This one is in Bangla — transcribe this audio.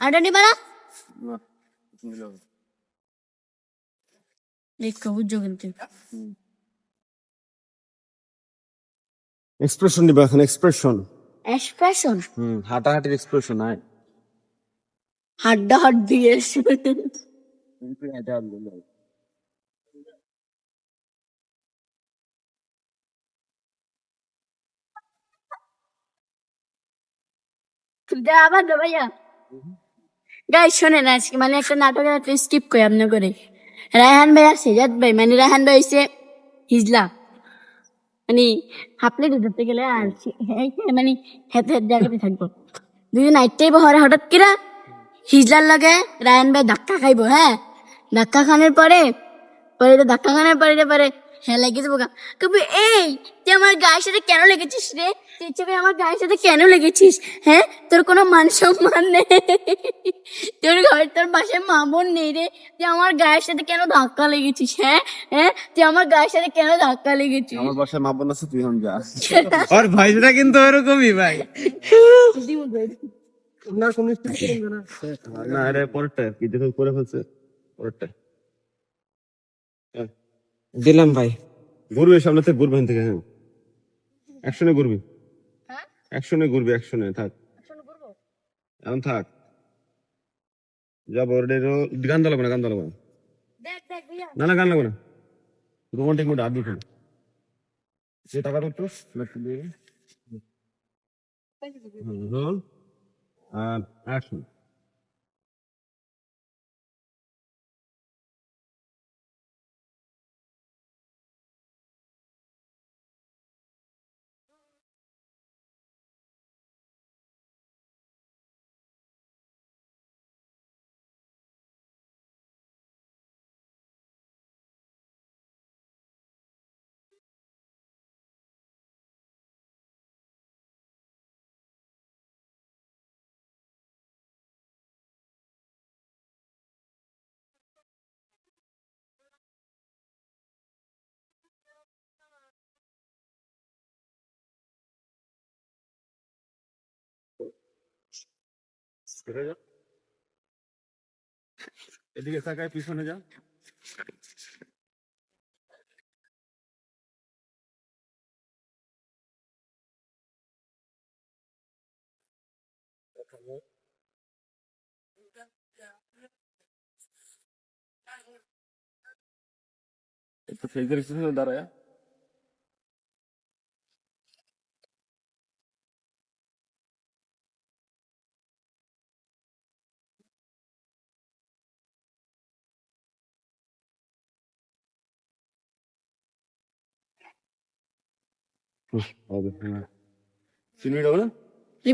আটা নিবা না দেখো বুঝছ কিন্তু। এক্সপ্রেশন নিবা এখন এক্সপ্রেশন এক্সপ্রেশন হুম হাঁটাহাঁটির এক্সপ্রেশন আয়। হাড্ডা হাড দিয়ে আবার দো ভাইয়া। গাই শোনেন আজকে মানে একটা নাটকের একটা স্কিপ করে আপনি করে। রায়হান ভাই আর সেজাদ ভাই মানে রায়হান ভাই হইছে হিজলা। মানে হাফলে ধরতে গেলে আর হ্যাঁ, মানে হেতে জায়গাতে থাকব। দুজন আইতেই বহরে হঠাৎ কিরা হিজলার লাগে রায়হান ভাই ধাক্কা খাইবো হ্যাঁ? ধাক্কা খানোর পরে পরে ধাক্কা খানোর পরে পরে হ্যাঁ লেগে যাব গা কবি এই তুই আমার গায়ের সাথে কেন লেগেছিস রে? তুই ইচ্ছে আমার গায়ের সাথে কেন লেগেছিস? হ্যাঁ তোর কোনো মান সম্মান নেই। তোর ঘরে তোর পাশে মা বোন নেই রে। তুই আমার গায়ের সাথে কেন ধাক্কা লেগেছিস হ্যাঁ? হ্যাঁ তুই আমার গায়ের সাথে কেন ধাক্কা লেগেছিস? আমার বাসায় মা বোন আছে তুই এখন যা। আর ভাইটা কিন্তু ওরকমই ভাই। না কোন না। আরে পরেরটা কি দেখো করে ফেলছে পরেরটা। দিলাম ভাই। ঘুরবে সামনে থেকে ঘুরবে এখান থেকে হ্যাঁ। একশনে ঘুরবি। হ্যাঁ? একশনে ঘুরবি একশনে থাক। এখন থাক। যা বড়েরও গান দালাবো না গান দালাবো না? দেখ দেখ ভাইয়া। না না গান লাগবে না। রোমান্টিক মুড আগে ফেলে যে টাকা করতো রোল আর অ্যাকশন এদিকে তাকায় পিছনে যা একটু ফেজের পিছনে দাঁড়ায় Dur abi. Hemen. Sino yun naman? Di.